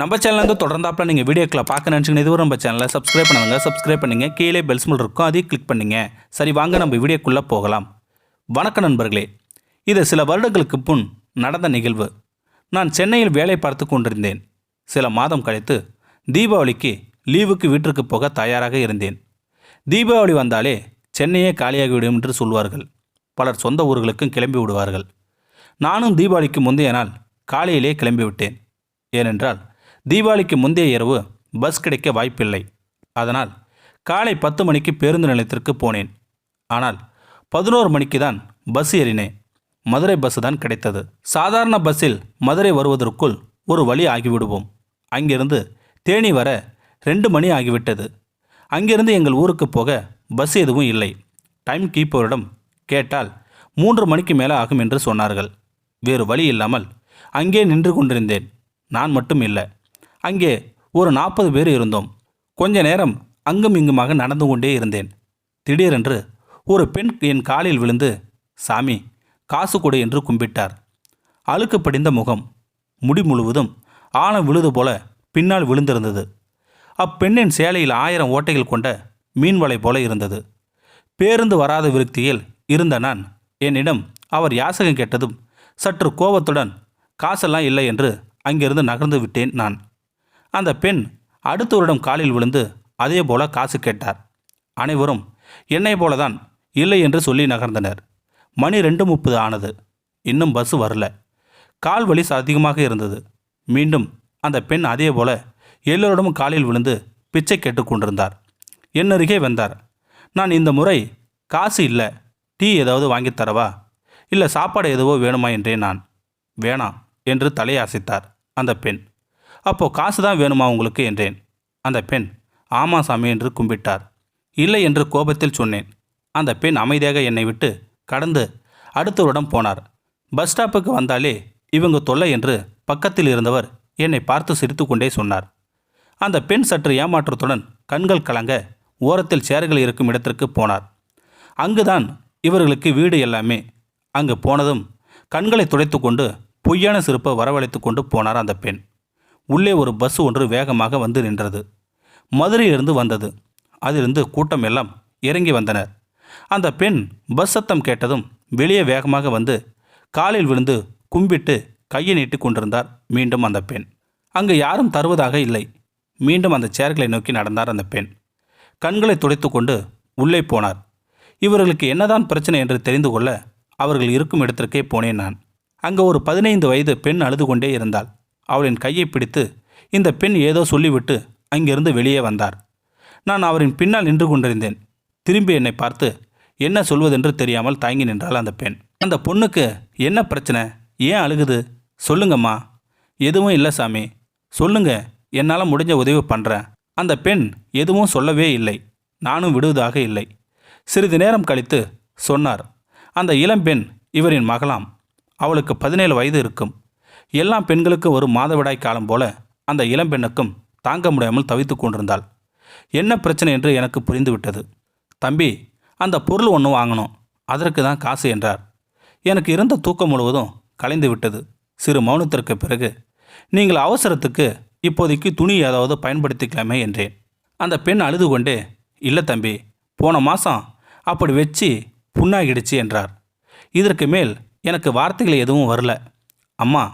நம்ம சேனல்லேருந்து தொடர்ந்தாப்பில் நீங்கள் வீடியோக்களை பார்க்க நினச்சிங்கன்னா இதுவரை நம்ம சேனலை சப்ஸ்கிரைப் பண்ணுங்கள் சப்ஸ்கிரைப் பண்ணுங்கள் கீழே பெல்ஸ் மில் இருக்கும். அதையும் கிளிக் பண்ணுங்க. சரி வாங்க நம்ம வீடியோக்குள்ளே போகலாம். வணக்கம் நண்பர்களே. இது சில வருடங்களுக்கு முன் நடந்த நிகழ்வு. நான் சென்னையில் வேலை பார்த்து கொண்டிருந்தேன். சில மாதம் கழித்து தீபாவளிக்கு லீவுக்கு வீட்டிற்கு போக தயாராக இருந்தேன். தீபாவளி வந்தாலே சென்னையே காலியாகிவிடும் என்று சொல்வார்கள். பலர் சொந்த ஊர்களுக்கும் கிளம்பி விடுவார்கள். நானும் தீபாவளிக்கு முந்தைய நாள் காலையிலே கிளம்பிவிட்டேன் ஏனென்றால் தீபாவளிக்கு முந்தைய இரவு பஸ் கிடைக்க வாய்ப்பில்லை. அதனால் காலை பத்து மணிக்கு பேருந்து நிலையத்திற்கு போனேன். ஆனால் பதினோரு மணிக்கு தான் பஸ் ஏறினேன். மதுரை பஸ் தான் கிடைத்தது. சாதாரண பஸ்ஸில் மதுரை வருவதற்குள் ஒரு வழி ஆகிவிடுவோம். அங்கிருந்து தேனி வர ரெண்டு மணி ஆகிவிட்டது. அங்கிருந்து எங்கள் ஊருக்கு போக பஸ் எதுவும் இல்லை. டைம் கீப்பரிடம் கேட்டால் மூன்று மணிக்கு மேலே ஆகும் என்று சொன்னார்கள். வேறு வழி இல்லாமல் அங்கே நின்று கொண்டிருந்தேன். நான் மட்டும் இல்லை. அங்கே ஒரு நாற்பது பேர் இருந்தோம். கொஞ்ச நேரம் அங்கும் இங்குமாக நடந்து கொண்டே இருந்தேன். திடீரென்று ஒரு பெண் என் காலில் விழுந்து சாமி காசு கொடு என்று கும்பிட்டார். அழுக்கு படிந்த முகம் முடி முழுவதும் ஆணம் விழுது போல பின்னால் விழுந்திருந்தது. அப்பெண்ணின் சேலையில் ஆயிரம் ஓட்டைகள் கொண்ட மீன் வலை போல இருந்தது. பேருந்து வராத விருத்தியில் இருந்த நான் என்னிடம் அவர் யாசகம் கேட்டதும் சற்று கோபத்துடன் காசெல்லாம் இல்லை என்று அங்கிருந்து நகர்ந்து விட்டேன் நான். அந்த பெண் அடுத்தவரிடம் காலில் விழுந்து அதே போல காசு கேட்டார். அனைவரும் என்னை போலதான் இல்லை என்று சொல்லி நகர்ந்தனர். மணி ரெண்டு முப்பது ஆனது. இன்னும் பஸ் வரல. கால் வலி அதிகமாக இருந்தது. மீண்டும் அந்த பெண் அதே போல எல்லோரிடமும் காலில் விழுந்து பிச்சை கேட்டுக்கொண்டிருந்தார் என் அருகே வந்தார். நான் இந்த முறை காசு இல்லை. டீ ஏதாவது வாங்கித் தரவா? இல்லை சாப்பாடு எதுவோ வேணுமா? என்றேன் நான். வேணாம் என்று தலையசைத்தார் அந்த பெண். அப்போ காசு தான் வேணுமா உங்களுக்கு? என்றேன். அந்த பெண் ஆமா சாமி என்று கும்பிட்டார். இல்லை என்று கோபத்தில் சொன்னேன். அந்த பெண் அமைதியாக என்னை விட்டு கடந்து அடுத்தவரிடம் போனார். பஸ் ஸ்டாப்புக்கு வந்தாலே இவங்க தொல்லை என்று பக்கத்தில் இருந்தவர் என்னை பார்த்து சிரித்துக்கொண்டே சொன்னார். அந்த பெண் சற்று ஏமாற்றத்துடன் கண்கள் கலங்க ஓரத்தில் சேர்கள் இருக்கும் இடத்திற்கு போனார். அங்குதான் இவர்களுக்கு வீடு எல்லாமே. அங்கு போனதும் கண்களை துடைத்து கொண்டு பொய்யான சிரிப்பை வரவழைத்து கொண்டு போனார் அந்த பெண். உள்ளே ஒரு பஸ் ஒன்று வேகமாக வந்து நின்றது. மதுரையிலிருந்து வந்தது. அதிலிருந்து கூட்டம் எல்லாம் இறங்கி வந்தனர். அந்த பெண் பஸ் சத்தம் கேட்டதும் வெளியே வேகமாக வந்து காலில் விழுந்து கும்பிட்டு கையை நீட்டி கொண்டிருந்தார் மீண்டும் அந்த பெண். அங்கு யாரும் தருவதாக இல்லை. மீண்டும் அந்த சேர்களை நோக்கி நடந்தார் அந்த பெண். கண்களை துடைத்து கொண்டு உள்ளே போனார். இவர்களுக்கு என்னதான் பிரச்சனை என்று தெரிந்து கொள்ள அவர்கள் இருக்கும் இடத்திற்கே போனேன் நான். அங்கே ஒரு பதினைந்து வயது பெண் அழுது கொண்டே இருந்தாள். அவளின் கையை பிடித்து இந்த பெண் ஏதோ சொல்லிவிட்டு அங்கிருந்து வெளியே வந்தார். நான் அவரின் பின்னால் நின்று கொண்டிருந்தேன். திரும்பி என்னை பார்த்து என்ன சொல்வதென்று தெரியாமல் தயங்கி நின்றாள் அந்த பெண். அந்த பொண்ணுக்கு என்ன பிரச்சனை? ஏன் அழுகுது? சொல்லுங்கம்மா. எதுவும் இல்லை சாமி. சொல்லுங்க. என்னால் முடிஞ்ச உதவி பண்ணுறேன் அந்த பெண் எதுவும் சொல்லவே இல்லை. நானும் விடுவதாக இல்லை. சிறிது நேரம் கழித்து சொன்னார் அந்த இளம்பெண் இவரின் மகளாம். அவளுக்கு பதினேழு வயது இருக்கும். எல்லா பெண்களுக்கு ஒரு மாதவிடாய் காலம் போல அந்த இளம்பெண்ணுக்கும் தாங்க முடியாமல் தவித்து கொண்டிருந்தாள். என்ன பிரச்சனை என்று எனக்கு புரிந்துவிட்டது. தம்பி அந்த பொருள் ஒன்று வாங்கணும். அதற்கு தான் காசு என்றார். எனக்கு இருந்த தூக்கம் முழுவதும் கலைந்து விட்டது. சிறு மௌனத்திற்கு பிறகு நீங்கள் அவசரத்துக்கு இப்போதைக்கு துணி ஏதாவது பயன்படுத்திக்கலாமே என்றேன். அந்த பெண் அழுது கொண்டே இல்லை தம்பி போன மாதம் அப்படி வச்சு புண்ணாகிடுச்சு என்றார். இதற்கு மேல் எனக்கு வார்த்தைகள் எதுவும் வரல. அம்மா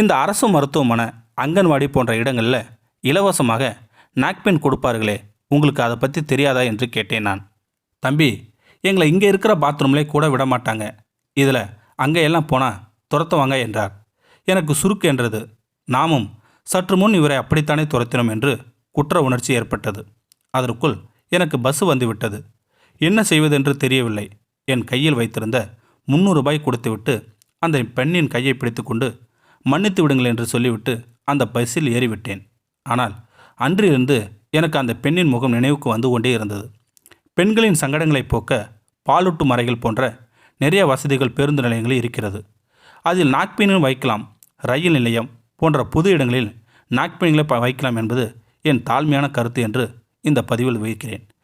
இந்த அரசு மருத்துவமனை அங்கன்வாடி போன்ற இடங்களில் இலவசமாக நாக்பின் கொடுப்பார்களே உங்களுக்கு அதை பற்றி தெரியாதா என்று கேட்டேன் நான். தம்பி எங்களை இங்கே இருக்கிற பாத்ரூம்லே கூட விட மாட்டாங்க. இதில் அங்கே எல்லாம் போனால் துரத்துவாங்க என்றார். எனக்கு சுருக்கு என்றது. நாமும் சற்று முன் இவரை அப்படித்தானே துரத்தினோம் என்று குற்ற உணர்ச்சி ஏற்பட்டது. அதற்குள் எனக்கு பஸ் வந்துவிட்டது. என்ன செய்வதென்று தெரியவில்லை. என் கையில் வைத்திருந்த முந்நூறுபாய் கொடுத்துவிட்டு அந்த பெண்ணின் கையை பிடித்துக்கொண்டு மன்னித்து விடுங்கள் என்று சொல்லிவிட்டு அந்த பஸ்ஸில் ஏறிவிட்டேன். ஆனால் அன்றிலிருந்து எனக்கு அந்த பெண்ணின் முகம் நினைவுக்கு வந்து கொண்டே இருந்தது. பெண்களின் சங்கடங்களை போக்க பாலூட்டு மறைகள் போன்ற நிறைய வசதிகள் பேருந்து நிலையங்களில் இருக்கிறது. அதில் நாக்பீனும் வைக்கலாம் ரயில் நிலையம் போன்ற பொது இடங்களில் நாக்பீன்களை வைக்கலாம் என்பது என் தாழ்மையான கருத்து என்று இந்த பதிவில் வைக்கிறேன்